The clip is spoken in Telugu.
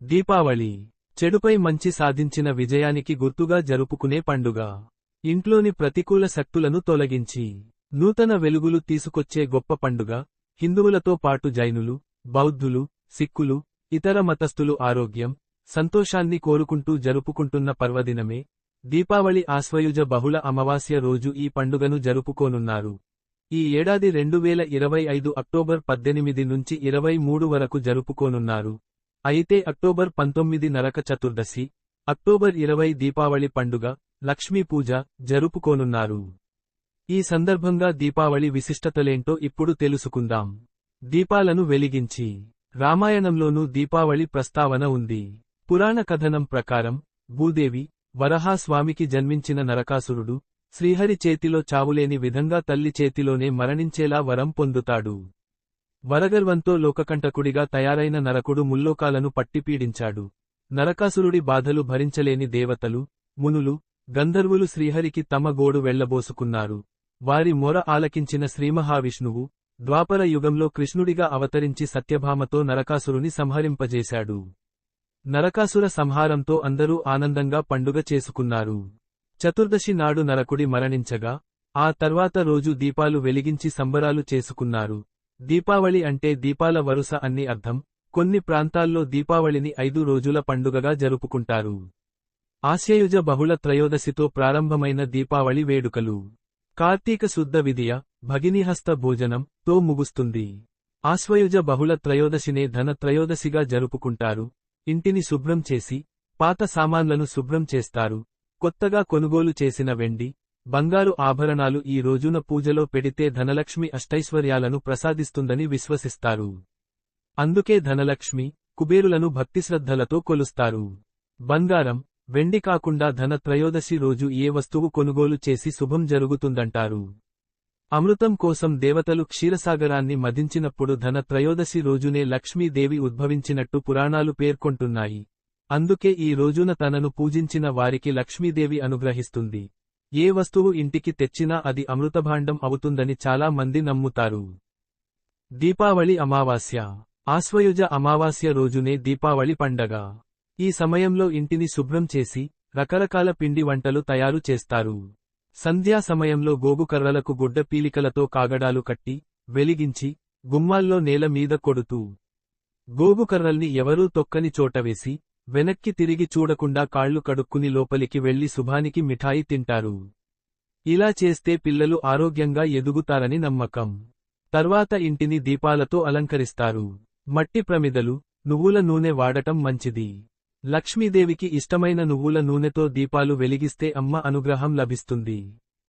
దీపావళి చెడుపై మంచి సాధించిన విజయానికి గుర్తుగా జరుపుకునే పండుగ. ఇంట్లోని ప్రతికూల శక్తులను తొలగించి నూతన వెలుగులు తీసుకొచ్చే గొప్ప పండుగ హిందువులతో పాటు జైనులు బౌద్ధులు సిక్కులు ఇతర మతస్థులు ఆరోగ్యం సంతోషాన్ని కోరుకుంటూ జరుపుకుంటున్న పర్వదినమే. దీపావళి ఆశ్వయుజ బహుళ అమావాస్య రోజు ఈ పండుగను జరుపుకోనున్నారు. ఈ ఏడాది రెండు వేల ఇరవై ఐదు అక్టోబర్ పద్దెనిమిది నుంచి ఇరవై మూడు వరకు జరుపుకోనున్నారు. అయితే అక్టోబర్ పంతొమ్మిది నరక చతుర్దశి అక్టోబర్ ఇరవై దీపావళి పండుగ లక్ష్మీ పూజ జరుపుకోనున్నారు. ఈ సందర్భంగా దీపావళి విశిష్టతలేంటో ఇప్పుడు తెలుసుకుందాం. దీపాలను వెలిగించి రామాయణంలోనూ దీపావళి ప్రస్తావన ఉంది. పురాణ కథనం ప్రకారం భూదేవి వరహాస్వామికి జన్మించిన నరకాసురుడు శ్రీహరి చేతిలో చావులేని విధంగా తల్లి చేతిలోనే మరణించేలా వరం పొందుతాడు. వరగర్వంతో లోకకంటకుడిగా తయారైన నరకుడు ముల్లోకాలను పట్టిపీడించాడు. నరకాసురుడి బాధలు భరించలేని దేవతలు మునులు గంధర్వులు శ్రీహరికి తమ గోడు వెళ్ళబోసుకున్నారు. వారి మొర ఆలకించిన శ్రీమహావిష్ణువు ద్వాపర యుగంలో కృష్ణుడిగా అవతరించి సత్యభామతో నరకాసురుని సంహరింపజేశాడు. నరకాసుర సంహారంతో అందరూ ఆనందంగా పండుగ చేసుకున్నారు. చతుర్దశి నాడు నరకుడి మరణించగా ఆ తర్వాత రోజు దీపాలు వెలిగించి సంబరాలు చేసుకున్నారు. దీపావళి అంటే దీపాల వరుస అన్ని అర్థం. కొన్ని ప్రాంతాల్లో దీపావళిని ఐదు రోజుల పండుగగా జరుపుకుంటారు. ఆశయుజ బహుళ త్రయోదశితో ప్రారంభమైన దీపావళి వేడుకలు. కార్తీక శుద్ధ విధియ భగినిహస్త భోజనం తో ముగుస్తుంది. ఆశ్వయుజ బహుళ త్రయోదశినే ధన త్రయోదశిగా జరుపుకుంటారు. ఇంటిని శుభ్రం చేసి పాత సామాన్లను శుభ్రం చేస్తారు. కొత్తగా కొనుగోలు చేసిన వెండి బంగారు ఆభరణాలు ఈ రోజున పూజలో పెడితే ధనలక్ష్మి అష్టైశ్వర్యాలను ప్రసాదిస్తుందని విశ్వసిస్తారు. అందుకే ధనలక్ష్మి కుబేరులను భక్తిశ్రద్ధలతో కొలుస్తారు. బంగారం వెండి కాకుండా ధన త్రయోదశి రోజు ఏ వస్తువు కొనుగోలు చేసి శుభం జరుగుతుందంటారు? అమృతం కోసం దేవతలు క్షీరసాగరాన్ని మదించినప్పుడు ధన త్రయోదశి రోజునే లక్ష్మీదేవి ఉద్భవించినట్టు పురాణాలు పేర్కొంటున్నాయి. అందుకే ఈ రోజున తనను పూజించిన వారికి లక్ష్మీదేవి అనుగ్రహిస్తుంది. ఏ వస్తువు ఇంటికి తెచ్చినా అది అమృతభాండం అవుతుందని చాలా మంది నమ్ముతారు. దీపావళి అమావాస్య. ఆశ్వయుజ అమావాస్య రోజునే దీపావళి పండగ. ఈ సమయంలో ఇంటిని శుభ్రం చేసి రకరకాల పిండి వంటలు తయారు చేస్తారు. సంధ్యా సమయంలో గోగుకర్రలకు గుడ్డ పీలికలతో కాగడాలు కట్టి వెలిగించి గుమ్మాల్లో నేల మీద కొడుతూ. గోగుకర్రల్ని ఎవరూ తొక్కని చోటవేసి వెనక్కి తిరిగి చూడకుండా కాళ్ళు కడుక్కుని లోపలికి వెళ్ళి శుభానికి మిఠాయి తింటారు. ఇలా చేస్తే పిల్లలు ఆరోగ్యంగా ఎదుగుతారని నమ్మకం. తర్వాత ఇంటిని దీపాలతో అలంకరిస్తారు. మట్టి ప్రమిదలు నువ్వుల నూనె వాడటం మంచిది. లక్ష్మీదేవికి ఇష్టమైన నువ్వుల నూనెతో దీపాలు వెలిగిస్తే అమ్మ అనుగ్రహం లభిస్తుంది.